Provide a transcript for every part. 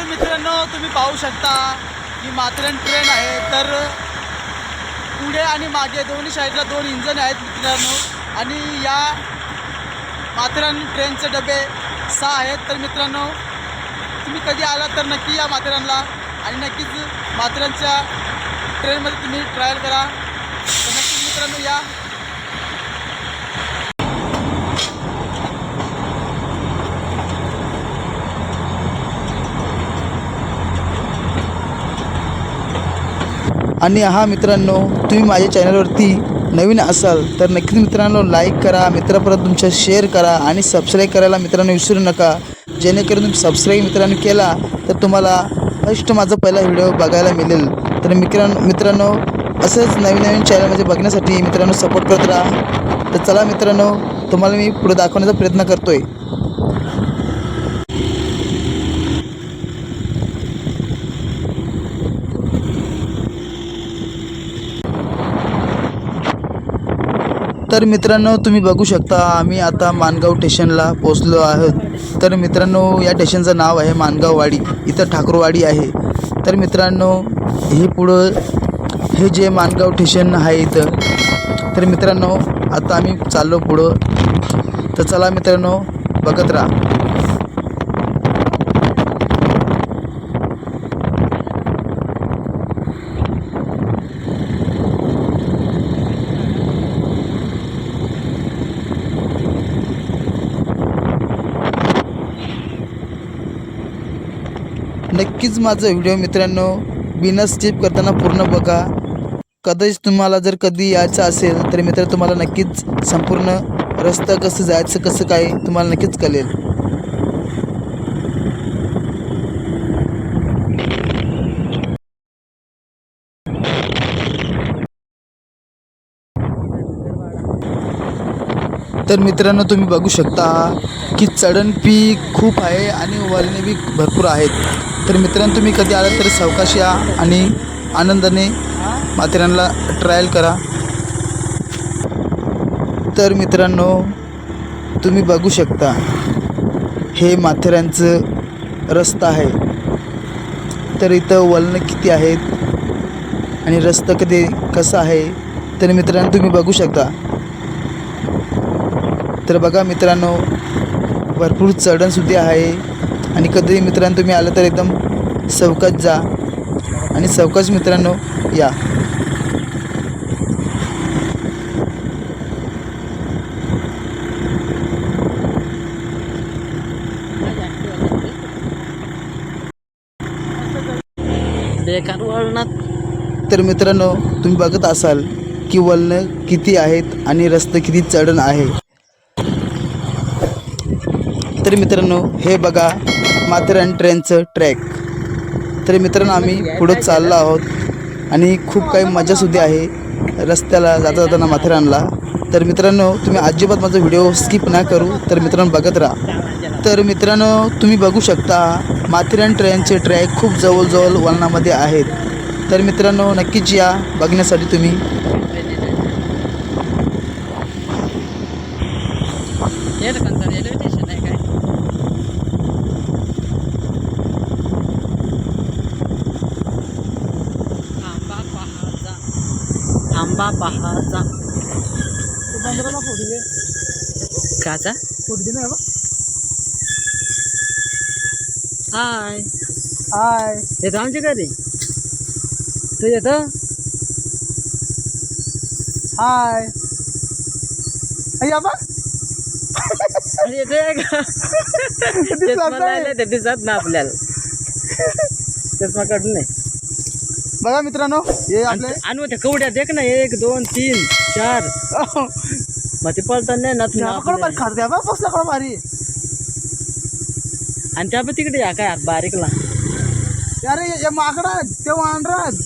तर मित्रांनो तुम्ही पाहू शकता की माथेरान ट्रेन आहे तर पुढे आणि मागे दोन्ही साईडला दोन इंजन आहेत मित्रांनो. आणि या माथेरान ट्रेनचे डबे सहा आहेत. तर मित्रांनो तुम्ही कधी आला तर नक्की या माथेरानला आणि नक्कीच माथेरानच्या ट्रेनमध्ये तुम्ही ट्रायल करा. तर नक्की मित्रांनो या आणि हा मित्रांनो तुम्ही माझ्या चॅनलवरती नवीन असाल तर नक्कीच मित्रांनो लाईक करा. मित्रापर्यंत तुमच्या शेअर करा आणि सबस्क्राईब करायला मित्रांनो विसरू नका. जेणेकरून तुम्ही सबस्क्राईब मित्रांनो केला तर तुम्हाला फर्स्ट माझा पहिला व्हिडिओ बघायला मिळेल. तर मित्रांनो मित्रांनो असंच नवीन नवीन चॅनल म्हणजे बघण्यासाठी मित्रांनो सपोर्ट करत राहा. तर चला मित्रांनो तुम्हाला मी पुढे दाखवण्याचा प्रयत्न करतो आहे तर मित्रांनो तुम्ही बघू शकता आम्ही आता मानगाव स्टेशनला पोचलो आहोत. तर मित्रांनो या स्टेशनचं नाव आहे मानगाववाडी. इथं ठाकूरवाडी आहे. तर मित्रांनो हे पुढं हे जे मानगाव स्टेशन आहे इथं तर मित्रांनो आता आम्ही चाललो पुढं. तर चला मित्रांनो बघत राहा. नक्कीच माझं व्हिडिओ मित्रांनो बिना स्किप करताना पूर्ण बघा. कदाचित तुम्हाला जर कधी यायचं असेल तर मित्र तुम्हाला नक्कीच संपूर्ण रस्ता कसं जायचं कसं काय तुम्हाला नक्कीच कळेल. तर मित्रांनो तुम्ही बघू शकता की चढणपी खूप आहे आणि वळणे बी भरपूर आहेत. तर मित्रांनो तुम्ही कधी आलात तर सावकाश या आणि आनंदाने माथेरानला ट्रायल करा. तर मित्रांनो तुम्ही बघू शकता हे माथेरानचं रस्ता आहे. तर इथं वळणं किती आहेत आणि रस्ता कधी कसा आहे तर मित्रांनो तुम्ही बघू शकता. तर बघा मित्रांनो भरपूर चढणसुद्धा आहे. आणि कधी मित्रांनो तुम्ही आलं तर एकदम चौकात जा. आणि चौकाच मित्रांनो या. तर मित्रांनो तुम्ही बघत असाल की वळणं किती आहेत आणि रस्ते किती चढण आहे. तर मित्रांनो हे बघा माथेरान ट्रेनचं ट्रॅक. तर मित्रांनो आम्ही पुढं चाललो आहोत आणि खूप काही मजासुद्धा आहे रस्त्याला जाता जाताना माथेरानला. तर मित्रांनो तुम्ही अजिबात माझा व्हिडिओ स्किप ना करू तर मित्रांनो बघत राहा. तर मित्रांनो तुम्ही बघू शकता माथेरान ट्रेनचे ट्रॅक खूप जवळजवळ वळणामध्ये आहेत. तर मित्रांनो नक्कीच या बघण्यासाठी तुम्ही हे कोणतं रेल्वे स्टेशन आहे काय आंबा पहाचा आंबा पहाचा. काचा? हाय. हाय. येतो आमच्या घरी? तू येतो? हाय. बा. अरे येतोय का? दिसत ना आपल्याला. चष्मा काढून नाही बघा मित्रांनो हे आपले आणि त्या कवड्या देख ना एक दोन तीन चार. मग ते पळताना नाही ना तुम्ही आपल्याला. खात द्या बा बसला कडं भारी आणि त्या पण तिकडे या काय बारीकला. अरे या माकडा ते वांडरात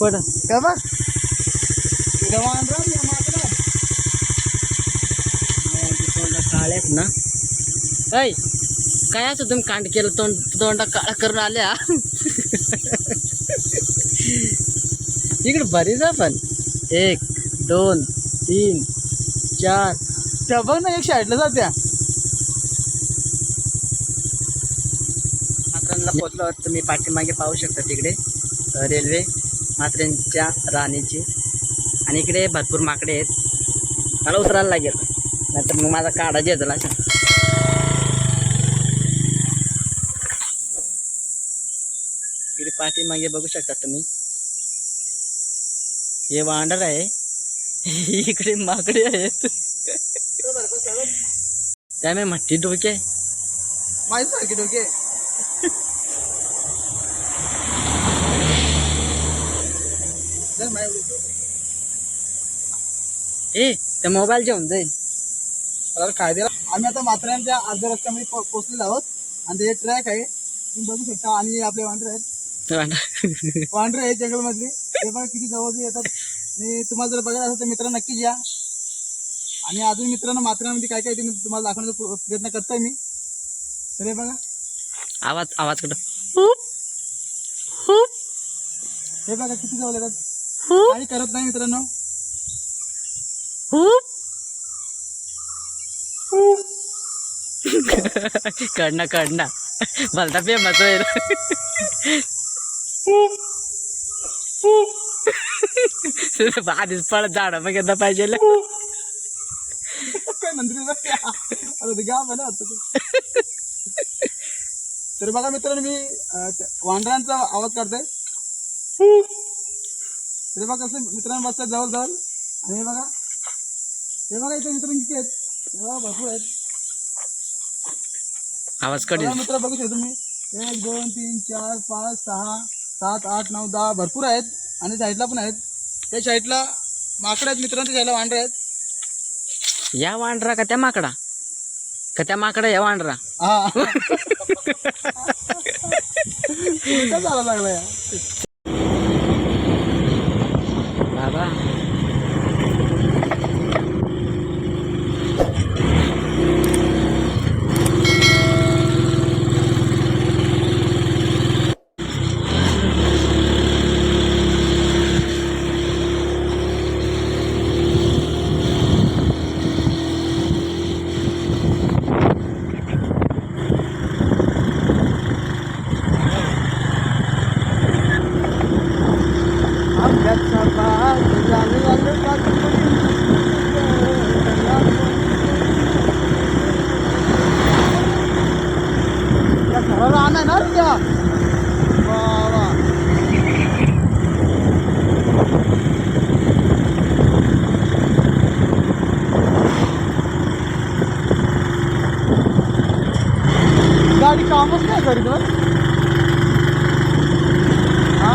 पड. हे बघ. ते वांडरात या माकडा काळ्यात ना. ऐ काय असं तुम्ही कांड केलं तोंड तोंडा काळा करून आल्या? इकडे बरीच आपण. पण एक दोन तीन चार. त्या बघ ना एक साईडला जात्या. त्या पोहोचलो आहोत तुम्ही पाठीमागे पाहू शकता तिकडे. रेल्वे मात्र्यांच्या राणीची. आणि इकडे भरपूर माकडे आहेत. मला उतरायला लागेल. नाहीतर मग माझा काढा जेजला. अशा इकडे पाठीमागे बघू शकता तुम्ही. हे वांडर आहे. इकडे माकडे आहेत. त्यामुळे मट्टी डोके? माहिती सारखी डोके. ए त्या मोबाईल जेवण जाईल. काय दिला आम्ही आता माथेरानच्या अर्ध्या रस्त्यामध्ये पोहोचलेलो आहोत. आणि ते ट्रॅक आहे. तुम्ही बघू शकता. आणि आपले वांडर आहेत. वांडर. आहेत जंगलमधले. ते बघा किती जवळ येतात. आणि तुम्हाला जर बघायला असेल तर मित्रांनो नक्कीच या. आणि अजून मित्रांनो माथेरानमध्ये काय काय ते मी तुम्हाला दाखवण्याचा प्र- प्रयत्न करतोय मी. तर हे बघा. आवाज आवाज कुठं? हे बघा किती जवळ येतात. काही करत नाही मित्रांनो. कडना कडना भलता फेमस होईल. आधीच पळत झाडं बघितलं पाहिजे काय मंत्री अरे ते गाव ते. तर बघा मित्रांनो मी वांढरांचा आवाज काढतोय. तर बघा कसं मित्रांनो बसतात जवळ जवळ आणि हे बघा. हे बघा इथे मित्रांनो किती आहेत. भरपूर आहेत. आवाज कडील मित्र बघू शकतो तुम्ही. एक दोन तीन चार पाच सहा सात आठ नऊ दहा भरपूर आहेत आणि साईडला पण आहेत. त्या साईडला माकडे आहेत मित्रांनो त्या साईडला वांढरे आहेत. या वांडरा का त्या माकडा? का त्या माकडा या वांडरा? हा. उलटा झाला लागला या बाबा आंब्याचा बाग लागला या घराला आणा ना रे या वा वा गाडी कामच नाही करीत बरं. हा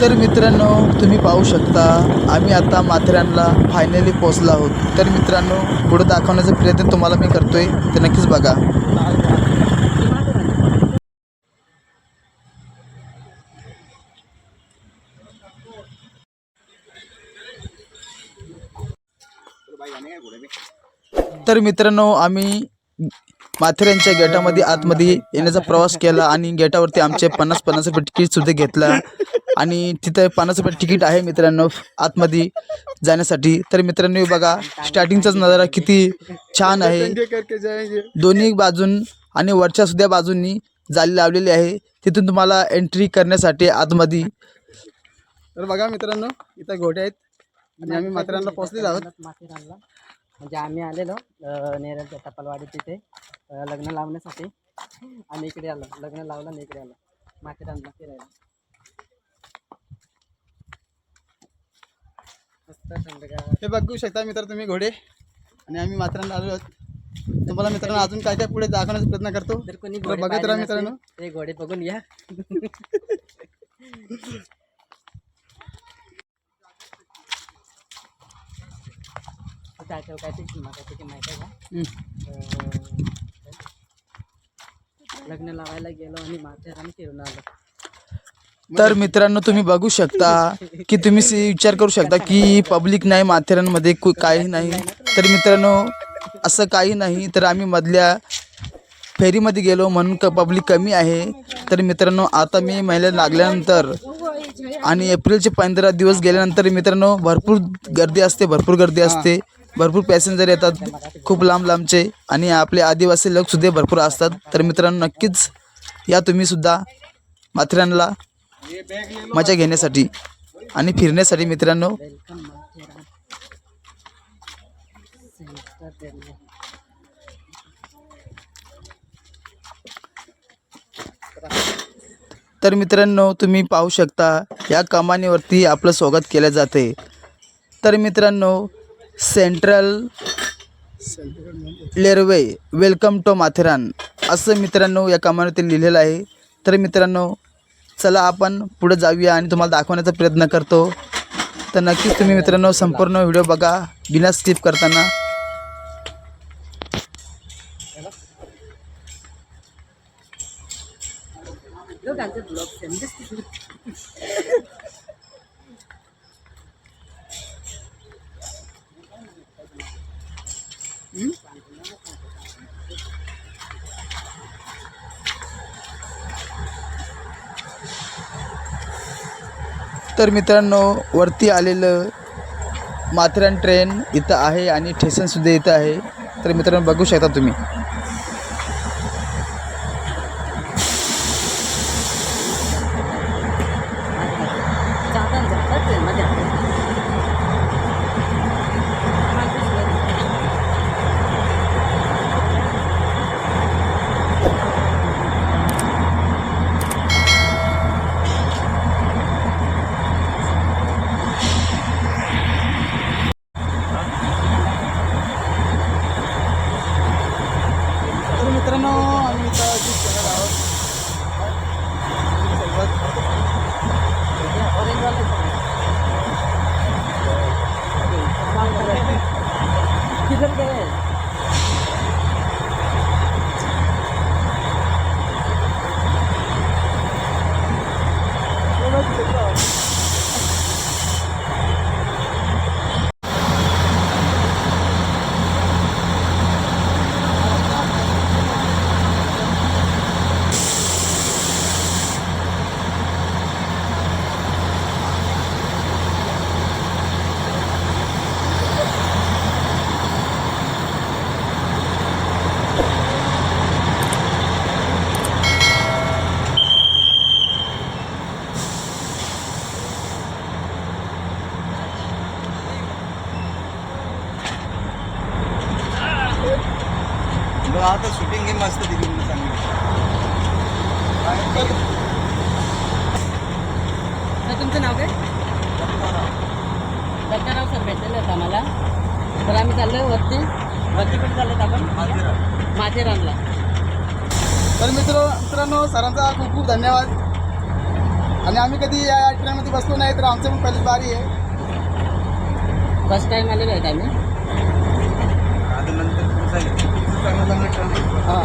तर मित्रांनो तुम्ही पाहू शकता आम्ही आता माथेरानला फायनली पोचलो आहोत. तर मित्रांनो पुढे दाखवण्याचा प्रयत्न तुम्हाला मी करतोय तर नक्कीच बघा. तर मित्रांनो आम्ही माथेऱ्यांच्या गेटामध्ये आतमध्ये येण्याचा प्रवास केला आणि गेटावरती आमचे पन्नास पन्नास रुपये तिकीट सुद्धा घेतलं. आणि तिथं पन्नास रुपये तिकीट आहे मित्रांनो आतमध्ये जाण्यासाठी. तर मित्रांनो बघा स्टार्टिंगचाच नजारा किती छान आहे. दोन्ही बाजून आणि वरच्या सुद्धा बाजूंनी जाली लावलेली आहे. तिथून तुम्हाला एंट्री करण्यासाठी आतमध्ये. तर बघा मित्रांनो इथं घोटे आहेत. आणि आम्ही माथेरानला पोहोचलेलो आहोत. म्हणजे आम्ही आलेलो नेरळच्या टपालवाडी तिथे लग्न लावण्यासाठी. आणि इकडे आलो लग्न लावलं आणि इकडे आलो. माथेरानला फिरायला. मस्त थंडगार. हे बघू शकता मित्र तुम्ही घोडे. आणि आम्ही माथेरानला आलो आहोत. तुम्हाला मित्रांनो अजून काय काय पुढे दाखवण्याचा प्रयत्न करतो? जर कोणी घोडे बघत पाहिले राहा नसतील, मित्रांनो. ते घोडे बघून या. काय ते मागायचं माहिती आहे का? लग्न लावायला गेलो आणि फिरून आलो. तर मित्रांनो तुम्ही बघू शकता की तुम्ही विचार करू शकता की पब्लिक नाही माथेरानमध्ये काही नाही. तर मित्रांनो असं काही नाही. तर आम्ही मधल्या फेरीमध्ये गेलो म्हणून क पब्लिक कमी आहे. तर मित्रांनो आता मे महिन्यात लागल्यानंतर आणि एप्रिलचे पंधरा दिवस गेल्यानंतर मित्रांनो भरपूर गर्दी असते भरपूर गर्दी असते. भरपूर पॅसेंजर येतात. खूप लांब लांबचे. आणि आपले आदिवासी लोकसुद्धा भरपूर असतात. तर मित्रांनो नक्कीच या तुम्ही सुद्धा माथेरानला मजा घेण्यासाठी आणि फिरण्यासाठी मित्रांनो. तर मित्रांनो तुम्ही पाहू शकता या कमानीवरती आपलं स्वागत केलं जाते. तर मित्रांनो central railway welcome to Matheran. असं मित्रांनो या कमानीवरती लिहिलेलं आहे. तर मित्रांनो चला आपण पुढे जाऊया आणि तुम्हाला दाखवण्याचा प्रयत्न करतो. तर नक्कीच तुम्ही मित्रांनो संपूर्ण व्हिडिओ बघा बिना स्किप करताना. तर मित्रांनो वरती आलेलं माथेरान ट्रेन इथं आहे आणि ठेसनसुद्धा इथं आहे. तर मित्रांनो बघू शकता तुम्ही. तर आम्ही चाललोय वरती. वरती पण चाललोय आपण माथेरानला. तर मित्र मित्रांनो सरांचा खूप खूप धन्यवाद. आणि आम्ही कधी या ट्रेनमध्ये बसलो नाही तर आमचं पण पहिली बारी आहे. फर्स्ट टाईम आलेलो आहेत आम्ही. हां.